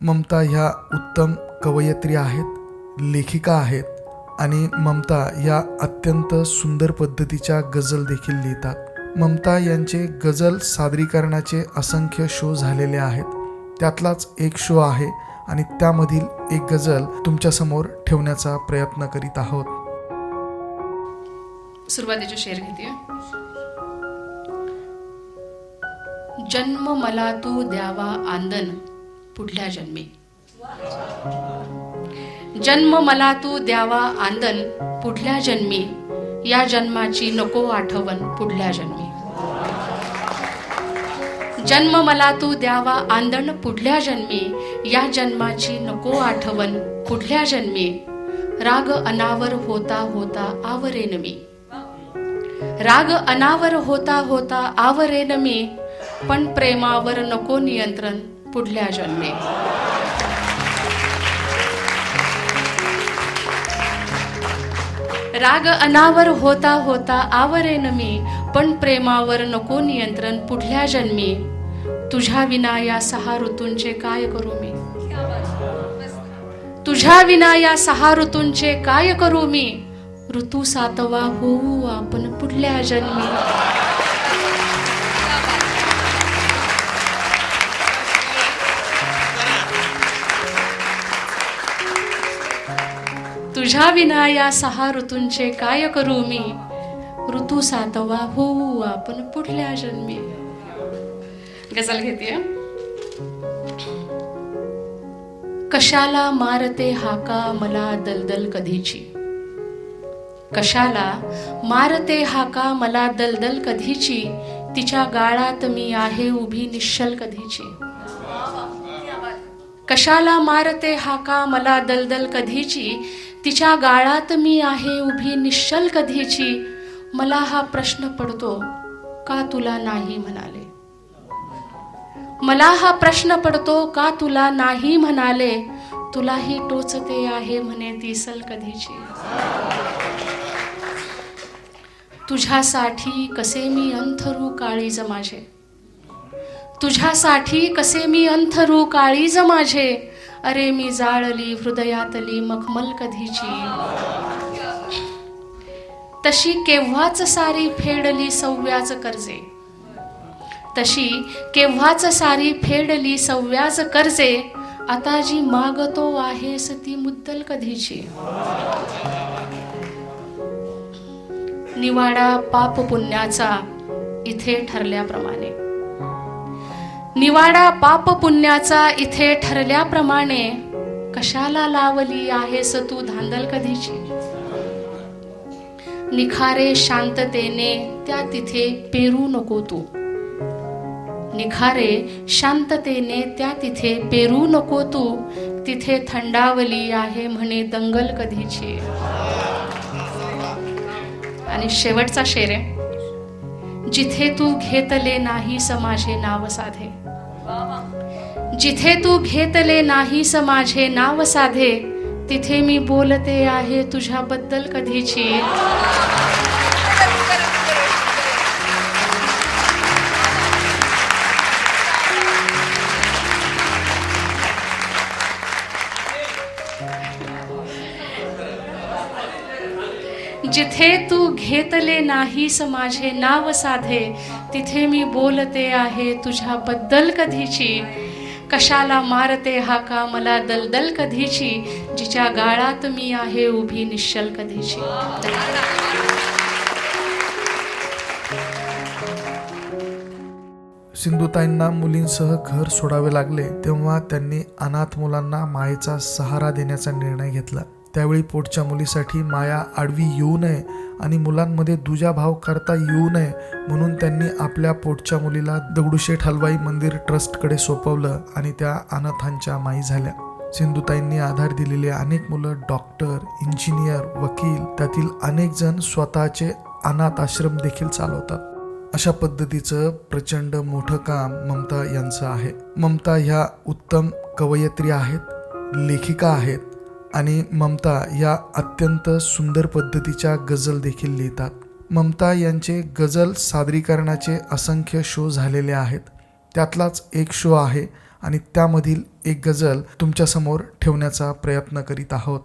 ममता ह्या उत्तम कवयित्री आहेत लेखिका आहेत आणि ममता या अत्यंत सुंदर पद्धतीच्या गझल देखील लिहितात. ममता यांचे गझल सादरीकरणाचे असंख्य शो झालेले आहेत. त्यातलाच एक शो आहे आणि त्यामधील एक गझल तुमच्यासमोर ठेवण्याचा प्रयत्न करीत आहोत. सुरुवातीचे शेर घेते. जन्म मला तू द्यावा आंदन. पुढल्या जन्मी. जन्म मला तू द्यावा आंदन पुढल्या जन्मी. या जन्माची नको आठवण पुढल्या जन्मी. जन्म मला तू द्यावा आंदण पुढल्या जन्मी. या जन्माची नको आठवण पुढल्या जन्मी. राग अनावर होता होता आवरेन मी. राग अनावर होता होता आवरेन मी. पण प्रेमावर नको नियंत्रण पुढल्या जन्मे. राग अनावर होता होता आवरेन मी पण प्रेमावर नको नियंत्रण पुढल्या जन्मी. तुझ्या विना या सहा ऋतूंचे काय करू मी? तुझ्या विना या सहा ऋतूंचे काय करू मी? ऋतू सातवा होऊ आपण पुढल्या जन्मी. तुझ्या विना या सहा ऋतूंचे काय करू मी ऋतू सातवा होऊ आपण पुढल्या जन्मी. गजल घेते. कशाला मारते हाका मला दलदल कधीची? कशाला मारते हाका मला दलदल कधीची? तिच्या गाळात मी आहे उभी निश्चल कधीची? कशाला मारते हाका मला दलदल कधीची? तिच्या गाळात मी आहे उभी निश्चल कधीची? मला हा प्रश्न पडतो का तुला नाही म्हणाले? मला हा प्रश्न पडतो का तुला नाही म्हणाले? तुलाही टोचते आहे म्हणे दिसल कधीची? तुझ्यासाठी कसे मी अंथरू काळीज माझे? तुझ्यासाठी कसे मी अंथरू काळीज माझे? अरे मी जाळली हृदयातली मखमल कधीची तशी केव्हाच सारी फेडली सव्याज कर्जे. तशी केव्हाच सारी फेडली सव्याज कर्जे आता जी मागतो आहेस ती मुद्दल कधीची. निवाडा पाप पुण्याचा इथे ठरल्याप्रमाणे. निवाडा पाप पुण्याचा इथे ठरल्याप्रमाणे कशाला लावली आहेस तू धांदल कधीची? निखारे शांततेने त्या तिथे पेरू नको तू. निखारे शांततेने त्या तिथे पेरू नको तू. तिथे थंडावली आहे म्हणे दंगल कधीची. आणि शेवटचा शेर आहे. जिथे तू घेतले नाही समाजे नाव साधे. जिथे तू घेतले नाही समाजे नाव साधे तिथे मी बोलते आहे तुझ्याबद्दल कधीची. जिथे तू घेतले नाहीस माझे नाव साधे तिथे मी बोलते आहे तुझ्याबद्दल कधीची. कशाला मारते हाका मला दलदल कधीची? जिच्या गाळात मी आहे उभी निश्चल कधीची? सिंधुताईंना मुलींसह घर सोडावे लागले तेव्हा त्यांनी अनाथ मुलांना मायेचा सहारा देण्याचा निर्णय घेतला. त्यावेळी पोटच्या मुलीसाठी माया आडवी येऊ नये आणि मुलांमध्ये दुजाभाव करता येऊ नये म्हणून त्यांनी आपल्या पोटच्या मुलीला दगडूशेठ हलवाई मंदिर ट्रस्टकडे सोपवलं आणि त्या अनाथांच्या माई झाल्या. सिंधुताईंनी आधार दिलेले अनेक मुलं डॉक्टर इंजिनियर वकील त्यातील अनेक जण स्वतःचे अनाथ आश्रम देखील चालवतात. अशा पद्धतीचं प्रचंड मोठं काम ममता यांचं आहे. ममता ह्या उत्तम कवयित्री आहेत लेखिका आहेत. आणि ममता या अत्यंत सुंदर पद्धतीच्या गझल देखील लिहितात. ममता यांचे गझल सादरीकरणाचे असंख्य शो झालेले आहेत. त्यातलाच एक शो आहे आणि त्यामधील एक गझल तुमच्यासमोर ठेवण्याचा प्रयत्न करीत आहोत.